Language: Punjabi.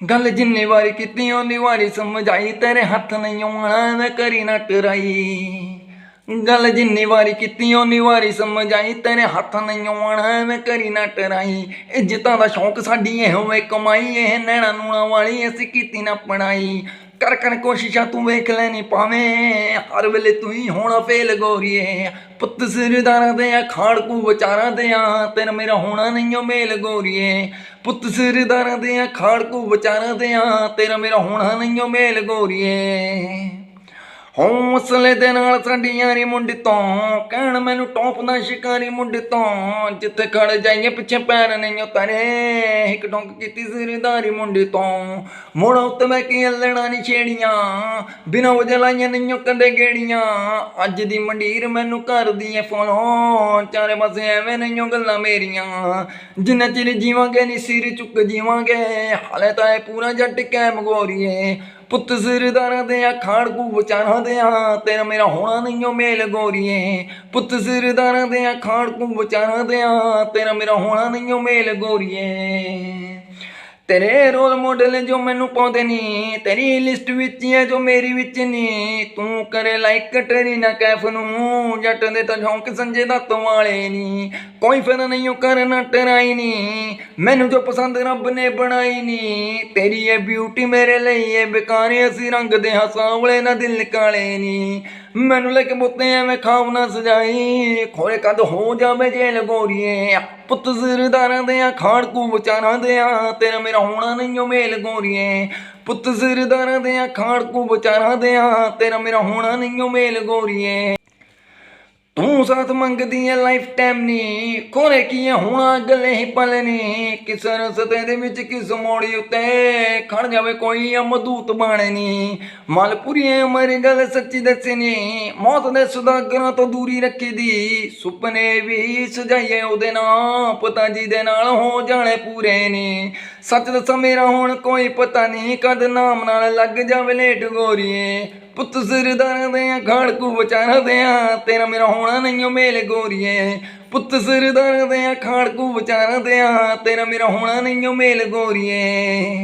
ਗੱਲ ਜਿੰਨੀ ਵਾਰੀ ਕੀਤੀ ਓਨੀ ਵਾਰੀ ਸਮਝਾਈ, ਤੇਰੇ ਹੱਥ ਨਹੀਂ ਆਉਣਾ, ਮੈਂ ਕਰੀ ਨਾ ਟਰਾਈ ਗੱਲ ਜਿੰਨੀ ਵਾਰੀ ਕੀਤੀ ਓਨੀ ਵਾਰੀ ਸਮਝਾਈ, ਤੇਰੇ ਹੱਥ ਨਹੀਂ ਆਉਣਾ, ਮੈਂ ਕਰੀ ਨਾ ਟਰਾਈ ਇੱਜ਼ਤਾਂ ਦਾ ਸ਼ੌਂਕ ਸਾਡੀ ਇਹੋ ਹੋਵੇ ਕਮਾਈ ਇਹ ਨੈਣਾ ਨੂਣਾ ਵਾਲੀ, ਅਸੀਂ ਕੀਤੀ ਨਾ ਪਣਾਈ ਕਰ ਕਰ ਕੋਸ਼ਿਸ਼ਾਂ ਤੂੰ ਵੇਖ ਲੈਣੀ ਨਹੀਂ ਪਾਵੇਂ ਹਰ ਵੇਲੇ ਤੂੰ ਹੀ ਹੋਣਾ ਫੇਲ ਗੋਰੀਏ। ਪੁੱਤ ਸਿਰਦਾਰਾਂ ਦੇ ਆ, ਖਾੜਕੂ ਵਿਚਾਰਾਂ ਦੇ ਆ ਤੇਰਾ ਮੇਰਾ ਹੋਣਾ ਨਹੀਂ ਓ ਮੇਲ ਗੋਰੀਏ। ਪੁੱਤ ਸਿਰਦਾਰਾਂ ਦੇ ਆ, ਖਾੜਕੂ ਵਿਚਾਰਾਂ ਦੇ ਆ, ਤੇਰਾ ਮੇਰਾ ਹੋਣਾ ਨਹੀਂ ਓ ਮੇਲ ਗੋਰੀਏ। ਹੌਸਲੇ ਦੇ ਨਾਲ ਸਾਡੀ ਯਾਰੀ ਮੁੰਡੀ ਤੋਂ, ਕਹਿਣ ਮੈਨੂੰ ਟੌਪ ਦਾ ਸ਼ਿਕਾਰੀ ਮੁੰਡੀ ਤੋਂ, ਜਿੱਥੇ ਖੜ ਜਾਈਏ ਪਿੱਛੇ ਪੈਰ ਨਹੀਂ ਉਤਰੇ ਇੱਕ ਡੋਂਕ ਕੀਤੀ ਸਿਰਦਾਰੀ ਮੁੰਡੀ ਤੋਂ। ਮੋੜ ਉੱਤੇ ਮੈਂ ਕੀ ਲੈਣਾ ਨਹੀਂ ਛੇੜੀਆਂ, ਬਿਨਾਂ ਵਜ੍ਹਾ ਲਾਈਆਂ ਨਹੀਂ ਕੰਦੇ ਗੇੜੀਆਂ। ਅੱਜ ਦੀ ਮੰਡੀਰ ਮੈਨੂੰ ਕਰਦੀ ਐ ਫੋਲੋ, ਚਾਰੇ ਪਾਸੇ ਐਵੇਂ ਨਹੀਂ ਗੱਲਾਂ ਮੇਰੀਆਂ। ਜਿੰਨਾ ਚਿਰ ਜੀਵਾਂਗੇ ਨਹੀਂ ਸਿਰ ਚੁੱਕ ਜੀਵਾਂਗੇ, ਹਾਲੇ ਤਾਂ ਇਹ ਪੂਰਾ ਜੱਟ ਕੈਮ ਗੋਰੀਏ। ਪੁੱਤ ਸਿਰਦਾਰਾਂ ਦੇ ਆ ਖਾੜਕੂ ਵਿਚਾਰਾਂ ਦੇ ਆ ਤੇਰਾ ਮੇਰਾ ਹੋਣਾ ਨਹੀਂ ਓ ਮੇਲ ਗੋਰੀਏ। ਪੁੱਤ ਸਿਰਦਾਰਾਂ ਦੇ ਆ ਖਾੜਕੂ ਵਿਚਾਰਾਂ ਦੇ ਆ ਤੇਰਾ ਮੇਰਾ ਹੋਣਾ ਨਹੀਂ ਓ ਮੇਲ ਗੋਰੀਏ। ਤੇਰੇ ਰੋਲ ਮਾਡਲ ਜੋ ਮੈਨੂੰ ਪਾਉਂਦੇ ਨਹੀਂ ਤੇਰੀ ਲਿਸਟ ਵਿੱਚ ਹੀ ਹੈ ਜੋ ਮੇਰੀ ਵਿੱਚ ਨਹੀਂ ਤੂੰ ਕਰੇ ਲਾਈਕ ਕਟਰੀਨਾ ਕੈਫ ਨੂੰ, ਜੱਟ ਦੇ ਤਾਂ ਝੌਂਕ ਸੰਜੇ ਦੱਤ ਵਾਲੇ ਨਹੀਂ ਕੋਈ ਫਾਇਦਾ ਨਹੀਂ ਉਹ ਕਰਨਾ ਟਰਾਈ ਨਹੀਂ ਮੈਨੂੰ ਜੋ ਪਸੰਦ ਰੱਬ ਨੇ ਬਣਾਈ ਨਹੀਂ ਤੇਰੀ ਇਹ ਬਿਊਟੀ ਮੇਰੇ ਲਈ ਇਹ ਬੇਕਾਰੇ ਅਸੀਂ ਰੰਗ ਦੇ ਹਸਾਵਲੇ ਨਾ ਦਿਲ ਕਾਲੇ ਨਹੀਂ ਮੈਨੂੰ ਲੈ ਕੇ ਬੁੱਤੇ ਐਵੇਂ ਖਾਮ ਨਾ ਸਜਾਈ। ਖੋਏ ਕਦ ਹੋ ਜਾਵੇ ਜੇਲ ਗੋਰੀਏ। ਪੁੱਤ ਜ਼ਰਦਾਰਾਂ ਦੇ ਆ ਖਾੜਕੂ ਵਿਚਾਰਾਂ ਦੇ ਆ, ਤੇਰਾ ਮੇਰਾ ਹੋਣਾ ਨਹੀਂ ਓ ਮੇਲ ਗੋਰੀਏ। ਪੁੱਤ ਜ਼ਰਦਾਰਾਂ ਦੇ ਆ ਖਾੜਕੂ ਵਿਚਾਰਾਂ ਦੇ ਆ, ਤੇਰਾ ਮੇਰਾ ਹੋਣਾ ਨਹੀਂ ਓ ਮੇਲ ਗੋਰੀਏ। ਤੂੰ ਸਾਥ ਮੰਗਦੀ ਐ ਲਾਈਫ ਟਾਈਮ ਨੀ ਕੋਰੇ ਕੀ ਹੋਣਾ ਗੱਲੇ ਹੀ ਪਲ ਨੀ। ਕਿਸ ਦੇ ਵਿੱਚ ਕਿਸ ਮੋੜੀ ਉੱਤੇ ਖੜ ਜਾਵੇ ਕੋਈ ਅਮਦੂਤ ਬਾਣੇ ਨੀ। ਮਲਪੁਰੀ ਐ ਮਰ ਗੱਲ ਸੱਚੀ ਦੱਸਣੀ, ਮੌਤ ਦੇ ਸੁਦਾਗਰਾਂ ਤੋਂ ਦੂਰੀ ਰੱਖੀ ਦੀ ਸੁਪਨੇ ਵੀ ਸਜਾਈਏ ਉਹਦੇ ਨਾਲ ਪਤਾ ਜੀ ਦੇ ਨਾਲ ਹੋ ਜਾਣੇ ਪੂਰੇ ਨੇ। ਸੱਚ ਦੱਸਾਂ, ਮੇਰਾ ਹੁਣ ਕੋਈ ਪਤਾ ਨਹੀਂ ਕਦ ਨਾਮ ਨਾਲ ਲੱਗ ਜਾਵੇ ਲੇਟ ਗੋਰੀਏ। ਪੁੱਤ ਸਿਰਦਾਰਾਂ ਦੇ ਆ, ਖਾੜਕੂ ਵਿਚਾਰਾਂ ਦੇ ਆ, ਤੇਰਾ ਮੇਰਾ ਹੋਣਾ ਨਹੀਂ ਓ ਮੇਲ ਗੋਰੀਏ। ਪੁੱਤ ਸਿਰਦਾਰਾਂ ਦੇ ਆ, ਖਾੜਕੂ ਵਿਚਾਰਾਂ ਦੇ ਆ, ਤੇਰਾ ਮੇਰਾ ਹੋਣਾ ਨਹੀਂ ਓ ਮੇਲ ਗੋਰੀਏ।